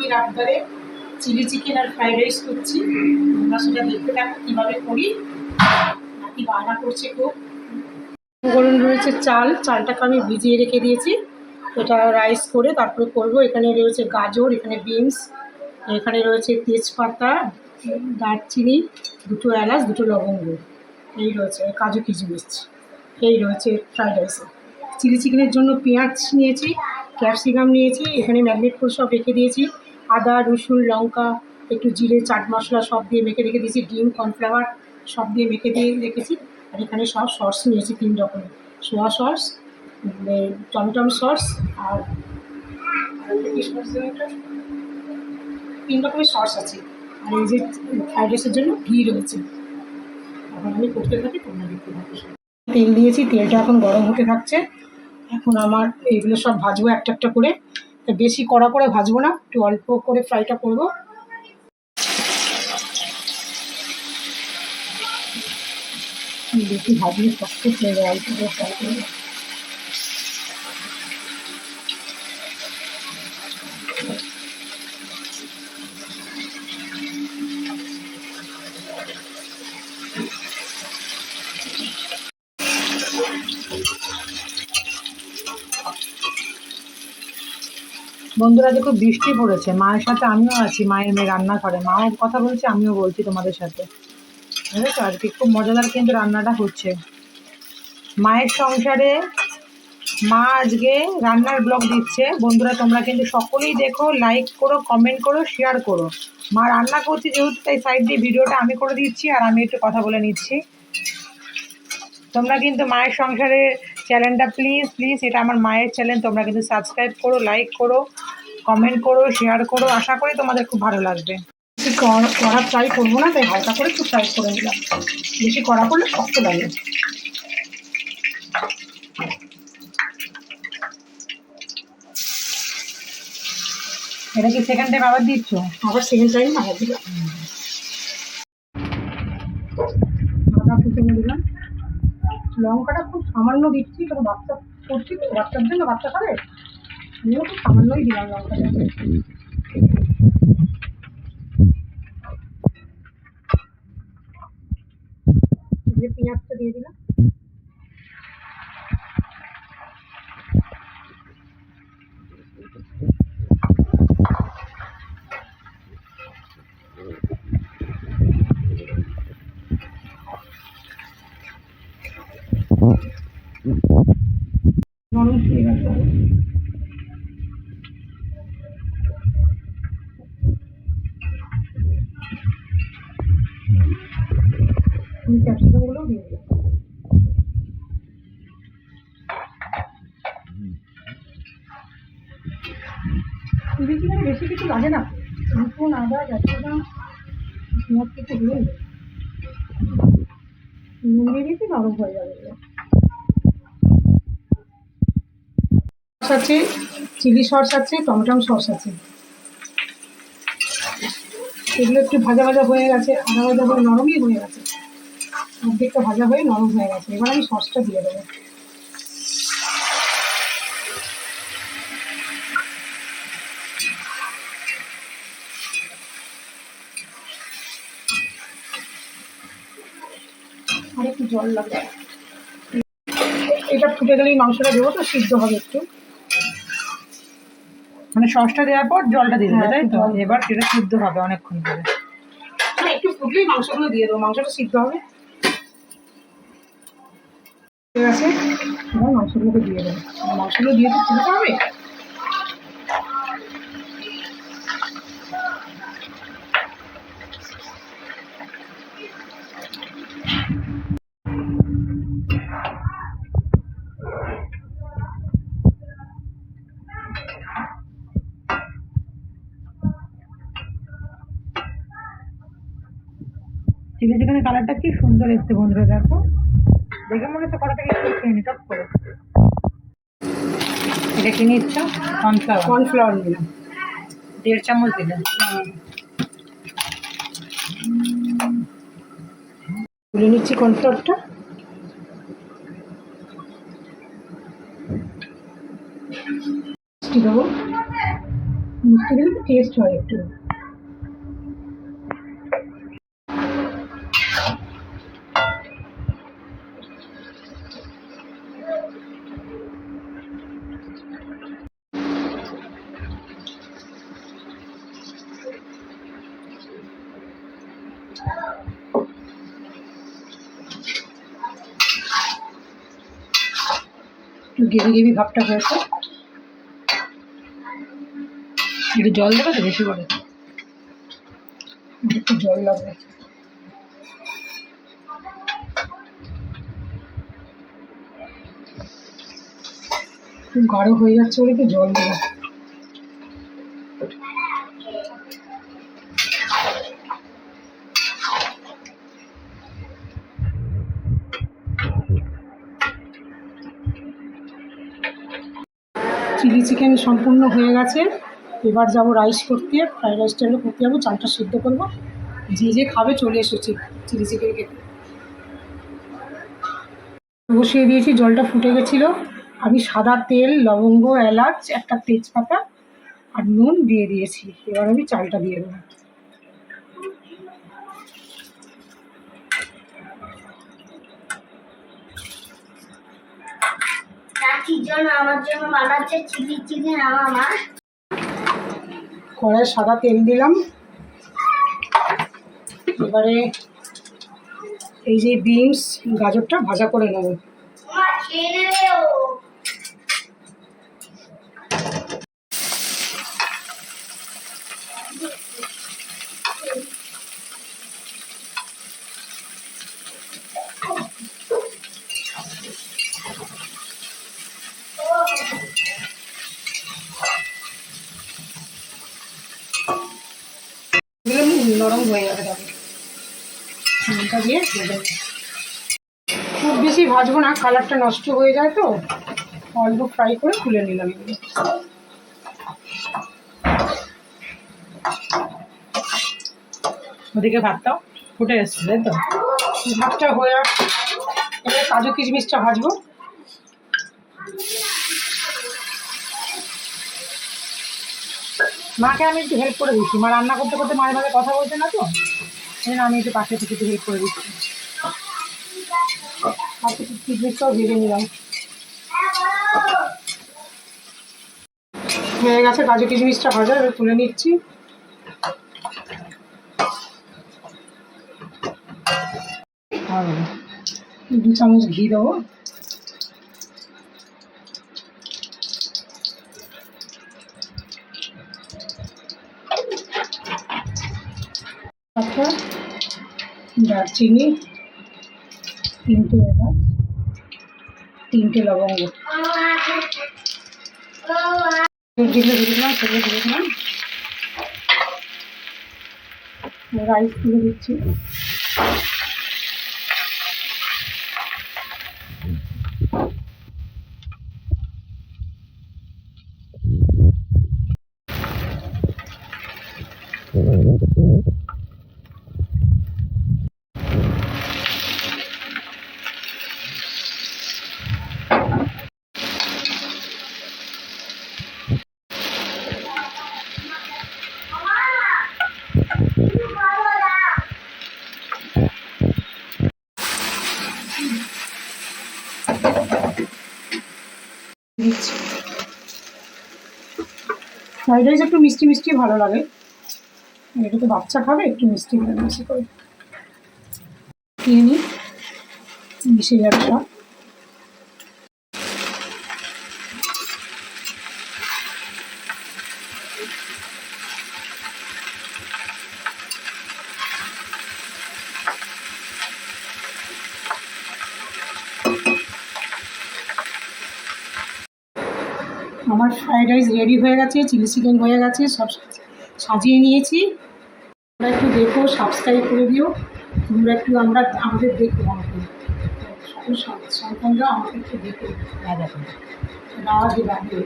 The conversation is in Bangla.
নাতির আবদারে চিলি চিকেন আর ফ্রাইড রাইস করছি। তোমরা সেটা দেখতে থাকো, কীভাবে করি। নাতি বায়না করছে খুব। গরম রয়েছে চাল। চালটাকে আমি ভিজিয়ে রেখে দিয়েছি। এটা রাইস করে তারপরে করব। এখানে রয়েছে গাজর, এখানে বিনস, এখানে রয়েছে তেজপাতা, দারচিনি, দুটো এলাচ, দুটো লবঙ্গ। এই রয়েছে, কাজু কিচমিচ এই রয়েছে ফ্রাইড রাইসে। চিলি চিকেনের জন্য পেঁয়াজ নিয়েছি, ক্যাপসিকাম নিয়েছি, এখানে ম্যাগনেট করে সব রেখে দিয়েছি। আদা, রসুন, লঙ্কা, একটু জিরে, চাট মশলা সব দিয়ে মেখে রেখে দিয়েছি, ডিম, কর্নফ্লাওয়ার সব দিয়ে মেখে দিয়ে রেখেছি। আর এখানে সব সস নিয়েছি, তিন রকমের। সোয়া সস টমটম সস আর? তিন রকমের সস আছে। আর এই যে ফ্রাইড রাইসের জন্য ঘি রয়েছে। এখন আমি করতে থাকি, তোমরা দেখতে থাকো। তেল দিয়েছি, তেলটা এখন গরম হতে থাকছে। এখন আমার এইগুলো সব ভাজবো একটা একটা করে। বেশি কড়া করে ভাজবো না, একটু অল্প করে ফ্রাইটা করব। বেশি ভাজলে কষ্ট হয়ে যায়, অল্প করে ফ্রাই করব বন্ধুরা দেখো বৃষ্টি পড়েছে। মায়ের সাথে আমিও আছি, মায়ের মেয়ে রান্না করে। মাও কথা বলছে, আমিও বলছি তোমাদের সাথে। বুঝেছ? আজকে খুব মজাদার কিন্তু রান্নাটা হচ্ছে। মায়ের সংসারে মা আজকে রান্নার ব্লগ দিচ্ছে। বন্ধুরা, তোমরা কিন্তু সকলেই দেখো লাইক করো কমেন্ট করো শেয়ার করো। মা রান্না করছে যেহেতু, তাই সাইড দিয়ে ভিডিওটা আমি করে দিচ্ছি আর আমি একটু কথা বলে নিচ্ছি। তোমরা কিন্তু মায়ের সংসারের চ্যানেলটা প্লিজ প্লিজ এটা আমার মায়ের চ্যানেল তোমরা কিন্তু সাবস্ক্রাইব করো লাইক করো। কমেন্ট করো শেয়ার করো, আশা করি তোমাদের খুব ভালো লাগবে। বেশি কড়া- ফ্রাই করব না, তাই হালকা করে একটু ফ্রাই করে নিলাম। বেশি কড়া করলে শক্ত লাগে। এটা কি সেকেন্ড টাইম আবার দিচ্ছ? আবার সেকেন্ড টাইম আবার দিলাম। লঙ্কাটা খুব সামান্য দিচ্ছি কারণ বাচ্চা করছি তো, বাচ্চার জন্য বাচ্চা খাবে? আমিও খুব সামান্যই দিলাম লঙ্কাটা পেঁয়াজটা দিয়ে দিলাম। নরম হয়ে গেছে। আমি ক্যাপসিকামগুলোও দিয়ে দিলাম চিকেনে বেশি কিছু লাগে না? রসুন আদা ক্যাপসিকাম পেঁয়াজ কিছু দিয়ে। নুন দিয়ে দিয়েছি নরম হয়ে যাবে। সস আছে চিলি সস আছে টমেটম সস আছে। এগুলো একটু ভাজা ভাজা হয়ে গেছে আধা ভাজা হয়ে নরমই হয়ে গেছে। অর্ধেকটা ভাজা হয়ে নরম হয়ে গেছে। এবার আমি সসটা দিয়ে দেবো। আর একটু জল লাগবে। এটা ফুটে গেলেই মাংসটা দেবো তো সিদ্ধ হবে একটু। মানে সসটা দেওয়ার পর জলটা দিয়ে দেবে হ্যাঁ, তাই তো? জল। এবার সেটা সিদ্ধ হবে অনেকক্ষণ ধরে। না একটু ফুটলেই মাংসগুলো দিয়ে দেবো মাংসটা সিদ্ধ হবে। ঠিক আছে? এবার মাংসগুলোকে দিয়ে দেবো। মাংসগুলো দিয়ে কালারটা কি সুন্দর এসছে বন্ধুরা দেখো। দেখে মনে হচ্ছে কটা থেকে খেয়ে নি টপ করে। এটা কি নিচ্ছ? কর্নফ্লাওয়ার কর্নফ্লাওয়ার দিলাম দেড় চামচ দিলে। তুলে নিচ্ছি কর্নফ্লাওয়ারটা মিষ্টি দেবো। মিষ্টি দিলে টেস্ট হয় একটু। একটু গেবি গেবি ভাবটা হয়েছে একটু জল দেবে তো বেশি করে। একটু জল লাগবে। গাঢ় হয়ে যাচ্ছে বলে একটু জল দেবো। চিলি চিকেন সম্পূর্ণ হয়ে গেছে। এবার যাব রাইস করতে। ফ্রাইড রাইসটা হলো করতে যাব। চালটা সিদ্ধ করব। যে যে খাবে চলে এসেছি চিলি চিকেন খেতে। বসিয়ে দিয়েছি, জলটা ফুটে গেছিল। আমি সাদা তেল, লবঙ্গ, এলাচ, একটা তেজপাতা আর নুন দিয়ে দিয়েছি। এবার আমি চালটা দিয়ে দেবো। চাচির জন্য আমার জন্য বানাচ্ছে চিলি চিকেন আমার। মা কড়াই সাদা তেল দিলাম। এবারে এই যে বিনস গাজরটা ভাজা করে নেব। নরম হয়ে যাবে তবে। খুব বেশি ভাজবো না, কালারটা নষ্ট হয়ে যায় তো, অল্প ফ্রাই করে তুলে নিলাম। ওদিকে ভাতটাও ফুটে এসছে, তাই তো? ভাতটা হয়ে কাজু কিশমিশটা ভাজবো। মাকে আমি একটু হেল্প করে দিচ্ছি। মা রান্না করতে করতে মাঝে মাঝে কথা বলছে না তো? সেই আমি একটু পাশে থেকে একটু হেল্প করে দিচ্ছি। নিলাম। হয়ে গেছে, কাজু কিশমিশটা ভাজা, এবার তুলে নিচ্ছি। দু চামচ ঘি দেবো। একটা দারচিনি তিনটে এলাচ তিনটে লবঙ্গ। যেগুলো ভেজেছিলাম সেগুলো দিয়েছিলাম রাইস তুলে দিচ্ছি। ফ্রাইড রাইস একটু মিষ্টি মিষ্টি ভালো লাগে। এটা তো বাচ্চা খাবে, একটু মিষ্টি বেশি করে। নিয়ে নিই। মিশে যাবে সব আমার ফ্রাইড রাইস রেডি হয়ে গেছে চিলি চিকেন হয়ে গেছে, সব সাজিয়ে নিয়েছি। তোমরা একটু দেখো সাবস্ক্রাইব করে দিও। তোমরা একটু আমরা, আমাদের দেখো আমাকে। সন্তানরা আমাকে একটু দেখো। দাদা দাদা বাড়িয়ে